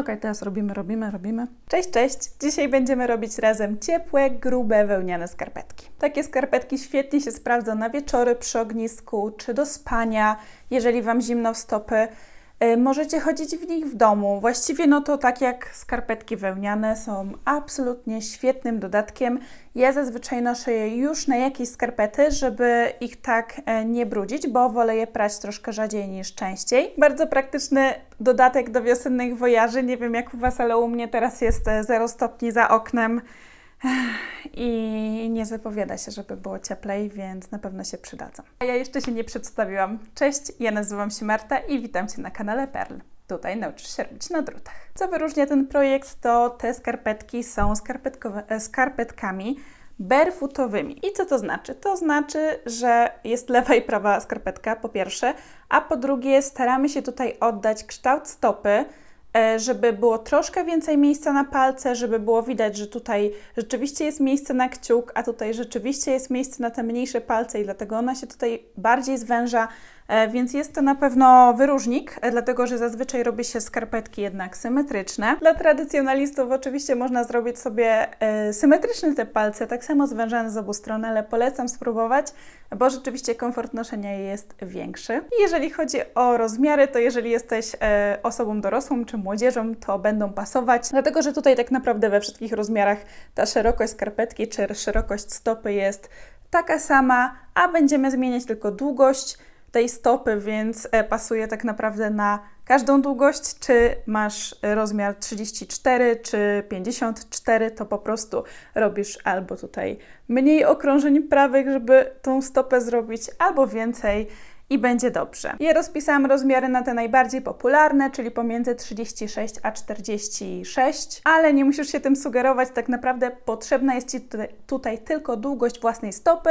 Okej, teraz robimy, robimy, robimy. Cześć, cześć! Dzisiaj będziemy robić razem ciepłe, grube, wełniane skarpetki. Takie skarpetki świetnie się sprawdzą na wieczory przy ognisku, czy do spania, jeżeli Wam zimno w stopy. Y, Możecie chodzić w nich w domu. Właściwie no to tak jak skarpetki wełniane są absolutnie świetnym dodatkiem. Ja zazwyczaj noszę je już na jakieś skarpety, żeby ich tak e, nie brudzić, bo wolę je prać troszkę rzadziej niż częściej. Bardzo praktyczny dodatek do wiosennych wojaży. Nie wiem jak u Was, ale u mnie teraz jest e, 0 stopni za oknem i nie zapowiada się, żeby było cieplej, więc na pewno się przydadzą. A ja jeszcze się nie przedstawiłam. Cześć, ja nazywam się Marta i witam Cię na kanale Perl. Tutaj nauczysz się robić na drutach. Co wyróżnia ten projekt, to te skarpetki są e, skarpetkami barefootowymi. I co to znaczy? To znaczy, że jest lewa i prawa skarpetka, po pierwsze, a po drugie staramy się tutaj oddać kształt stopy, żeby było troszkę więcej miejsca na palce, żeby było widać, że tutaj rzeczywiście jest miejsce na kciuk, a tutaj rzeczywiście jest miejsce na te mniejsze palce i dlatego ona się tutaj bardziej zwęża, e, więc jest to na pewno wyróżnik, e, dlatego że zazwyczaj robi się skarpetki jednak symetryczne. Dla tradycjonalistów oczywiście można zrobić sobie e, symetryczne te palce, tak samo zwężane z obu stron, ale polecam spróbować, bo rzeczywiście komfort noszenia jest większy. I jeżeli chodzi o rozmiary, to jeżeli jesteś e, osobą dorosłą czy młodzieżą, to będą pasować, dlatego że tutaj tak naprawdę we wszystkich rozmiarach ta szerokość skarpetki czy szerokość stopy jest taka sama, a będziemy zmieniać tylko długość tej stopy, więc e, pasuje tak naprawdę na każdą długość. Czy masz rozmiar 34 czy 54, to po prostu robisz albo tutaj mniej okrążeń prawych, żeby tą stopę zrobić, albo więcej i będzie dobrze. Ja rozpisałam rozmiary na te najbardziej popularne, czyli pomiędzy 36 a 46, ale nie musisz się tym sugerować, tak naprawdę potrzebna jest Ci tutaj, tylko długość własnej stopy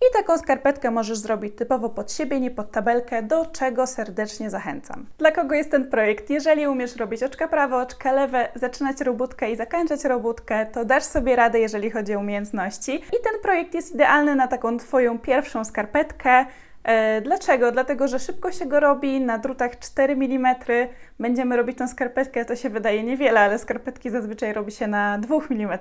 i taką skarpetkę możesz zrobić typowo pod siebie, nie pod tabelkę, do czego serdecznie zachęcam. Dla kogo jest ten projekt? Jeżeli umiesz robić oczka prawe, oczka lewe, zaczynać robótkę i zakończać robótkę, to dasz sobie radę, jeżeli chodzi o umiejętności. I ten projekt jest idealny na taką Twoją pierwszą skarpetkę, Dlaczego? Dlatego, że szybko się go robi na drutach 4 mm. Będziemy robić tą skarpetkę, to się wydaje niewiele, ale skarpetki zazwyczaj robi się na 2 mm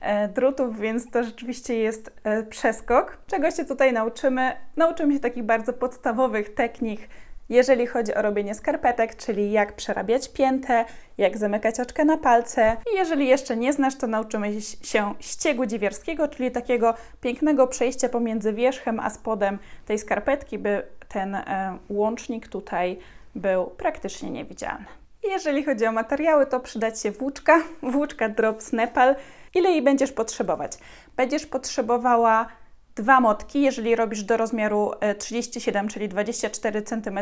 e, drutów, więc to rzeczywiście jest e, przeskok. Czego się tutaj nauczymy? Nauczymy się takich bardzo podstawowych technik, jeżeli chodzi o robienie skarpetek, czyli jak przerabiać piętę, jak zamykać oczkę na palce. I jeżeli jeszcze nie znasz, to nauczymy się ściegu dziwierskiego, czyli takiego pięknego przejścia pomiędzy wierzchem a spodem tej skarpetki, by ten e, łącznik tutaj był praktycznie niewidzialny. Jeżeli chodzi o materiały, to przydać się włóczka, włóczka Drops Nepal. Ile jej będziesz potrzebować? Będziesz potrzebowała dwa motki, jeżeli robisz do rozmiaru e, 37, czyli 24 cm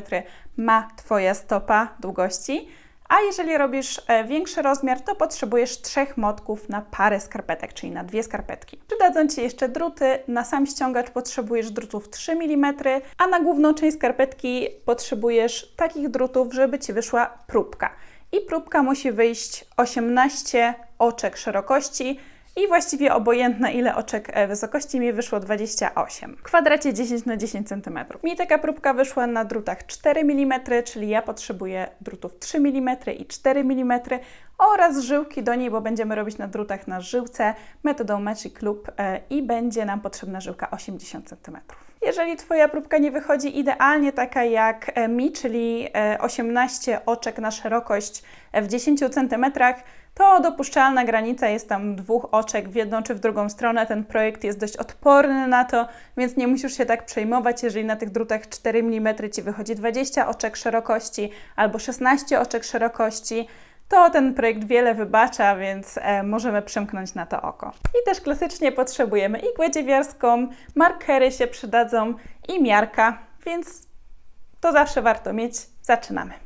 ma Twoja stopa długości. A jeżeli robisz e, większy rozmiar, to potrzebujesz trzech motków na parę skarpetek, czyli na dwie skarpetki. Przydadzą Ci jeszcze druty. Na sam ściągacz potrzebujesz drutów 3 mm, a na główną część skarpetki potrzebujesz takich drutów, żeby Ci wyszła próbka. I próbka musi wyjść 18 oczek szerokości, i właściwie obojętne ile oczek e, wysokości mi wyszło 28. W kwadracie 10 na 10 cm. Mi taka próbka wyszła na drutach 4 mm, czyli ja potrzebuję drutów 3 mm i 4 mm oraz żyłki do niej, bo będziemy robić na drutach na żyłce metodą Magic Loop e, i będzie nam potrzebna żyłka 80 cm. Jeżeli Twoja próbka nie wychodzi idealnie taka jak e, mi, czyli e, 18 oczek na szerokość w 10 cm, to dopuszczalna granica jest tam dwóch oczek w jedną czy w drugą stronę. Ten projekt jest dość odporny na to, więc nie musisz się tak przejmować, jeżeli na tych drutach 4 mm Ci wychodzi 20 oczek szerokości albo 16 oczek szerokości, to ten projekt wiele wybacza, więc e, możemy przymknąć na to oko. I też klasycznie potrzebujemy igłę dziewiarską, markery się przydadzą i miarka, więc to zawsze warto mieć. Zaczynamy.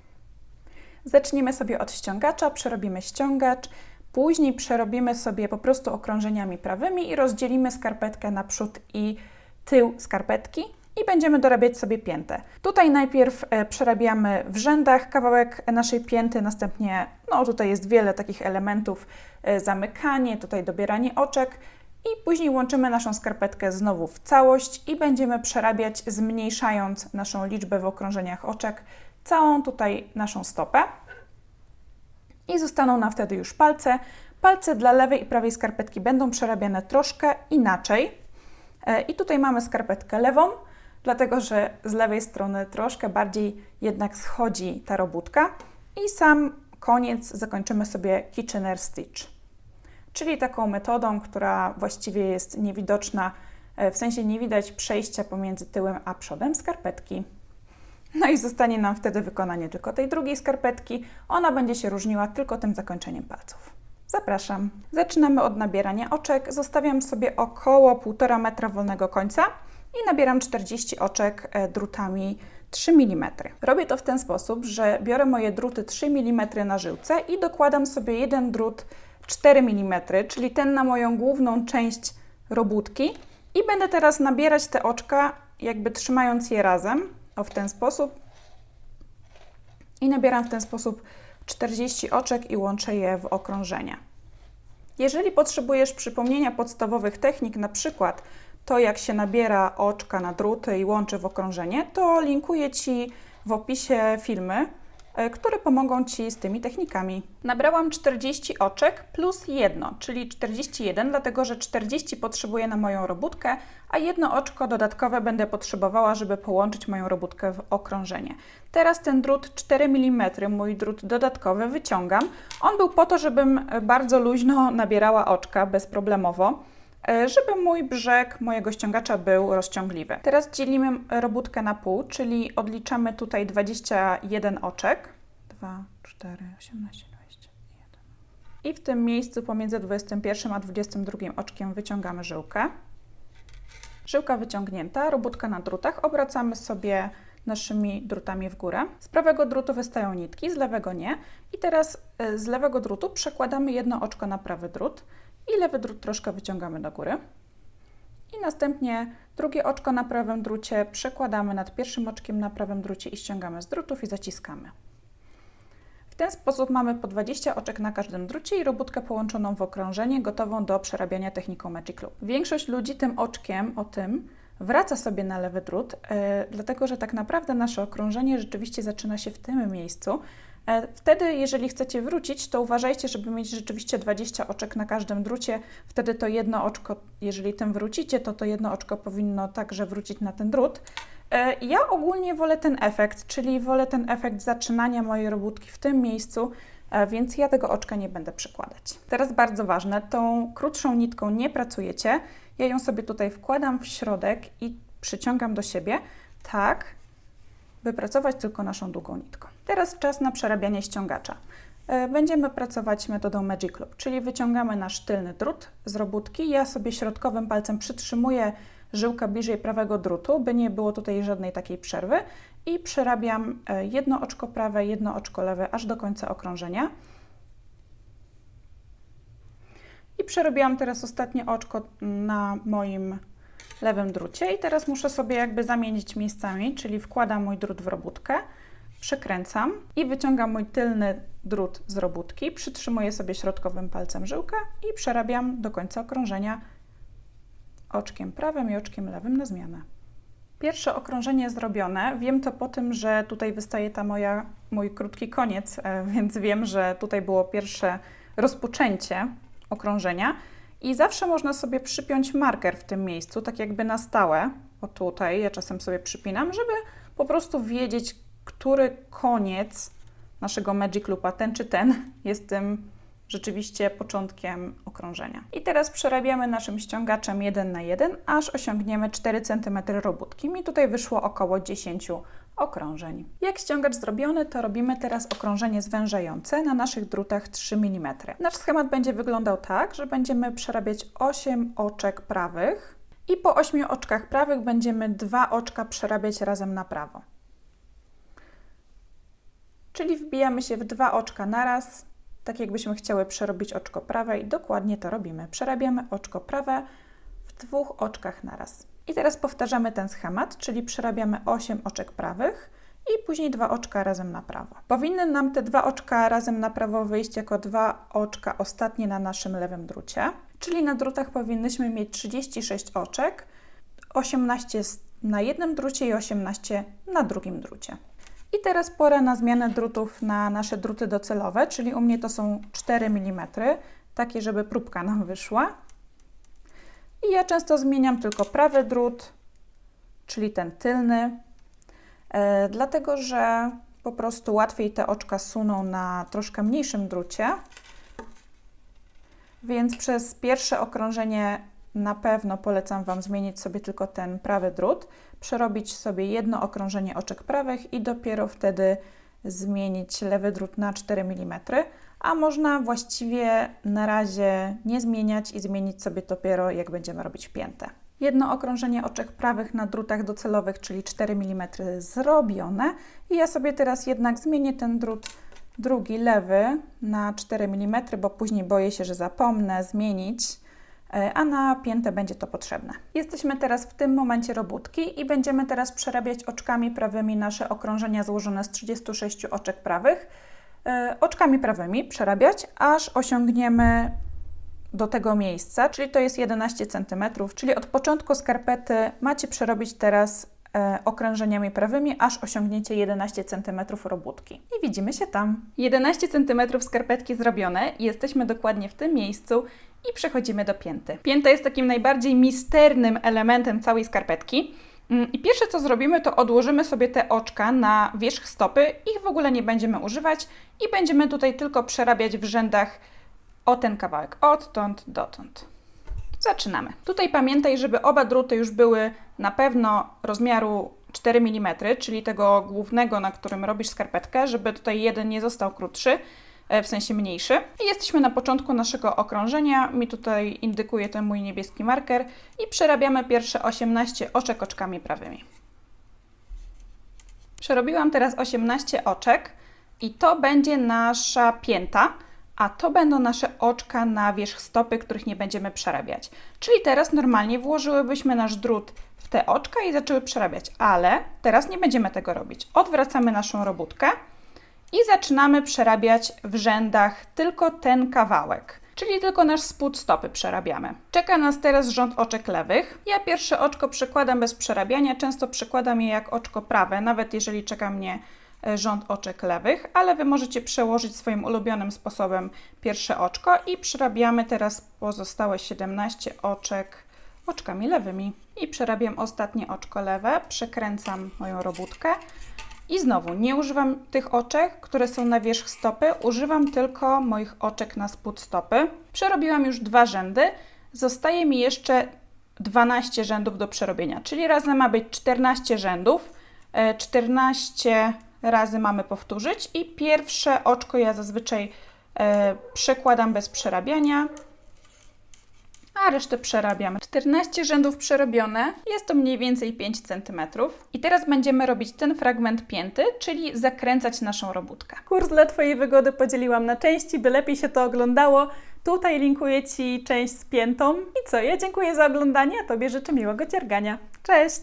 Zaczniemy sobie od ściągacza, przerobimy ściągacz, później przerobimy sobie po prostu okrążeniami prawymi i rozdzielimy skarpetkę na przód i tył skarpetki i będziemy dorabiać sobie piętę. Tutaj najpierw e, przerabiamy w rzędach kawałek naszej pięty, następnie, no tutaj jest wiele takich elementów, e, zamykanie, tutaj dobieranie oczek i później łączymy naszą skarpetkę znowu w całość i będziemy przerabiać, zmniejszając naszą liczbę w okrążeniach oczek, całą tutaj naszą stopę. I zostaną nam wtedy już palce. Palce dla lewej i prawej skarpetki będą przerabiane troszkę inaczej. E, I tutaj mamy skarpetkę lewą, dlatego że z lewej strony troszkę bardziej jednak schodzi ta robótka. I sam koniec zakończymy sobie Kitchener Stitch, czyli taką metodą, która właściwie jest niewidoczna, e, w sensie nie widać przejścia pomiędzy tyłem a przodem skarpetki. No i zostanie nam wtedy wykonanie tylko tej drugiej skarpetki. Ona będzie się różniła tylko tym zakończeniem palców. Zapraszam. Zaczynamy od nabierania oczek. Zostawiam sobie około 1,5 metra wolnego końca i nabieram 40 oczek e, drutami 3 mm. Robię to w ten sposób, że biorę moje druty 3 mm na żyłce i dokładam sobie jeden drut 4 mm, czyli ten na moją główną część robótki i będę teraz nabierać te oczka, jakby trzymając je razem, o w ten sposób i nabieram w ten sposób 40 oczek i łączę je w okrążenia. Jeżeli potrzebujesz przypomnienia podstawowych technik, na przykład to, jak się nabiera oczka na druty i łączy w okrążenie, to linkuję Ci w opisie filmy, które pomogą Ci z tymi technikami. Nabrałam 40 oczek plus jedno, czyli 41, dlatego że 40 potrzebuję na moją robótkę, a jedno oczko dodatkowe będę potrzebowała, żeby połączyć moją robótkę w okrążenie. Teraz ten drut 4 mm, mój drut dodatkowy, wyciągam. On był po to, żebym bardzo luźno nabierała oczka bezproblemowo. E, żeby mój brzeg mojego ściągacza był rozciągliwy. Teraz dzielimy robótkę na pół, czyli odliczamy tutaj 21 oczek. 2, 4, 18, 21. I w tym miejscu pomiędzy 21 a 22 oczkiem wyciągamy żyłkę. Żyłka wyciągnięta, robótka na drutach, obracamy sobie naszymi drutami w górę. Z prawego drutu wystają nitki, z lewego nie. I teraz e, z lewego drutu przekładamy jedno oczko na prawy drut i lewy drut troszkę wyciągamy do góry. I następnie drugie oczko na prawym drucie przekładamy nad pierwszym oczkiem na prawym drucie i ściągamy z drutów i zaciskamy. W ten sposób mamy po 20 oczek na każdym drucie i robótkę połączoną w okrążenie, gotową do przerabiania techniką Magic Loop. Większość ludzi tym oczkiem, o tym, wraca sobie na lewy drut, yy, dlatego że tak naprawdę nasze okrążenie rzeczywiście zaczyna się w tym miejscu, wtedy, jeżeli chcecie wrócić, to uważajcie, żeby mieć rzeczywiście 20 oczek na każdym drucie. Wtedy to jedno oczko, jeżeli tym wrócicie, to to jedno oczko powinno także wrócić na ten drut. E, ja ogólnie wolę ten efekt, czyli wolę ten efekt zaczynania mojej robótki w tym miejscu, e, więc ja tego oczka nie będę przykładać. Teraz bardzo ważne, tą krótszą nitką nie pracujecie. Ja ją sobie tutaj wkładam w środek i przyciągam do siebie, tak, wypracować tylko naszą długą nitką. Teraz czas na przerabianie ściągacza. E, będziemy pracować metodą Magic Loop, czyli wyciągamy nasz tylny drut z robótki. Ja sobie środkowym palcem przytrzymuję żyłkę bliżej prawego drutu, by nie było tutaj żadnej takiej przerwy i przerabiam e, jedno oczko prawe, jedno oczko lewe aż do końca okrążenia. I przerobiłam teraz ostatnie oczko na moim lewym drucie i teraz muszę sobie jakby zamienić miejscami, czyli wkładam mój drut w robótkę, przekręcam i wyciągam mój tylny drut z robótki, przytrzymuję sobie środkowym palcem żyłkę i przerabiam do końca okrążenia oczkiem prawym i oczkiem lewym na zmianę. Pierwsze okrążenie zrobione. Wiem to po tym, że tutaj wystaje ta moja, mój krótki koniec, e, więc wiem, że tutaj było pierwsze rozpoczęcie okrążenia. I zawsze można sobie przypiąć marker w tym miejscu, tak jakby na stałe. O tutaj, ja czasem sobie przypinam, żeby po prostu wiedzieć, który koniec naszego Magic Loopa, ten czy ten, jest tym rzeczywiście początkiem okrążenia. I teraz przerabiamy naszym ściągaczem 1 na 1, aż osiągniemy 4 cm robótki. Mi tutaj wyszło około 10 okrążeń. Jak ściągacz zrobiony, to robimy teraz okrążenie zwężające na naszych drutach 3 mm. Nasz schemat będzie wyglądał tak, że będziemy przerabiać 8 oczek prawych i po 8 oczkach prawych będziemy dwa oczka przerabiać razem na prawo. Czyli wbijamy się w dwa oczka naraz, tak jakbyśmy chciały przerobić oczko prawe i dokładnie to robimy. Przerabiamy oczko prawe w dwóch oczkach naraz. I teraz powtarzamy ten schemat, czyli przerabiamy 8 oczek prawych i później dwa oczka razem na prawo. Powinny nam te dwa oczka razem na prawo wyjść jako dwa oczka ostatnie na naszym lewym drucie, czyli na drutach powinnyśmy mieć 36 oczek, 18 na jednym drucie i 18 na drugim drucie. I teraz pora na zmianę drutów na nasze druty docelowe, czyli u mnie to są 4 mm, takie, żeby próbka nam wyszła. I ja często zmieniam tylko prawy drut, czyli ten tylny, e, dlatego że po prostu łatwiej te oczka suną na troszkę mniejszym drucie. Więc przez pierwsze okrążenie na pewno polecam Wam zmienić sobie tylko ten prawy drut, przerobić sobie jedno okrążenie oczek prawych i dopiero wtedy zmienić lewy drut na 4 mm, a można właściwie na razie nie zmieniać i zmienić sobie dopiero jak będziemy robić piętę. Jedno okrążenie oczek prawych na drutach docelowych, czyli 4 mm zrobione i ja sobie teraz jednak zmienię ten drut drugi lewy na 4 mm, bo później boję się, że zapomnę zmienić, e, a na piętę będzie to potrzebne. Jesteśmy teraz w tym momencie robótki i będziemy teraz przerabiać oczkami prawymi nasze okrążenia złożone z 36 oczek prawych. E, Oczkami prawymi przerabiać, aż osiągniemy do tego miejsca, czyli to jest 11 cm, czyli od początku skarpety macie przerobić teraz e, okrężeniami prawymi, aż osiągniecie 11 cm robótki. I widzimy się tam. 11 cm skarpetki zrobione, jesteśmy dokładnie w tym miejscu i przechodzimy do pięty. Pięta jest takim najbardziej misternym elementem całej skarpetki. Mm, I pierwsze co zrobimy, to odłożymy sobie te oczka na wierzch stopy, ich w ogóle nie będziemy używać i będziemy tutaj tylko przerabiać w rzędach o ten kawałek, odtąd dotąd. Zaczynamy. Tutaj pamiętaj, żeby oba druty już były na pewno rozmiaru 4 mm, czyli tego głównego, na którym robisz skarpetkę, żeby tutaj jeden nie został krótszy, w sensie mniejszy. I jesteśmy na początku naszego okrążenia. Mi tutaj indykuje ten mój niebieski marker i przerabiamy pierwsze 18 oczek oczkami prawymi. Przerobiłam teraz 18 oczek i to będzie nasza pięta a to będą nasze oczka na wierzch stopy, których nie będziemy przerabiać. Czyli teraz normalnie włożyłybyśmy nasz drut w te oczka i zaczęły przerabiać, ale teraz nie będziemy tego robić. Odwracamy naszą robótkę i zaczynamy przerabiać w rzędach tylko ten kawałek. Czyli tylko nasz spód stopy przerabiamy. Czeka nas teraz rząd oczek lewych. Ja pierwsze oczko przekładam bez przerabiania, często przekładam je jak oczko prawe, nawet jeżeli czeka mnie e, rząd oczek lewych, ale Wy możecie przełożyć swoim ulubionym sposobem pierwsze oczko i przerabiamy teraz pozostałe 17 oczek oczkami lewymi. I przerabiam ostatnie oczko lewe, przekręcam moją robótkę i znowu nie używam tych oczek, które są na wierzch stopy, używam tylko moich oczek na spód stopy. Przerobiłam już dwa rzędy, zostaje mi jeszcze 12 rzędów do przerobienia, czyli razem ma być 14 rzędów. E, 14 razy mamy powtórzyć i pierwsze oczko ja zazwyczaj e, przekładam bez przerabiania, a resztę przerabiamy. 14 rzędów przerobione, jest to mniej więcej 5 cm. I teraz będziemy robić ten fragment pięty, czyli zakręcać naszą robótkę. Kurs dla Twojej wygody podzieliłam na części, by lepiej się to oglądało. Tutaj linkuję Ci część z piętą. I co, ja dziękuję za oglądanie, a Tobie życzę miłego dziergania. Cześć!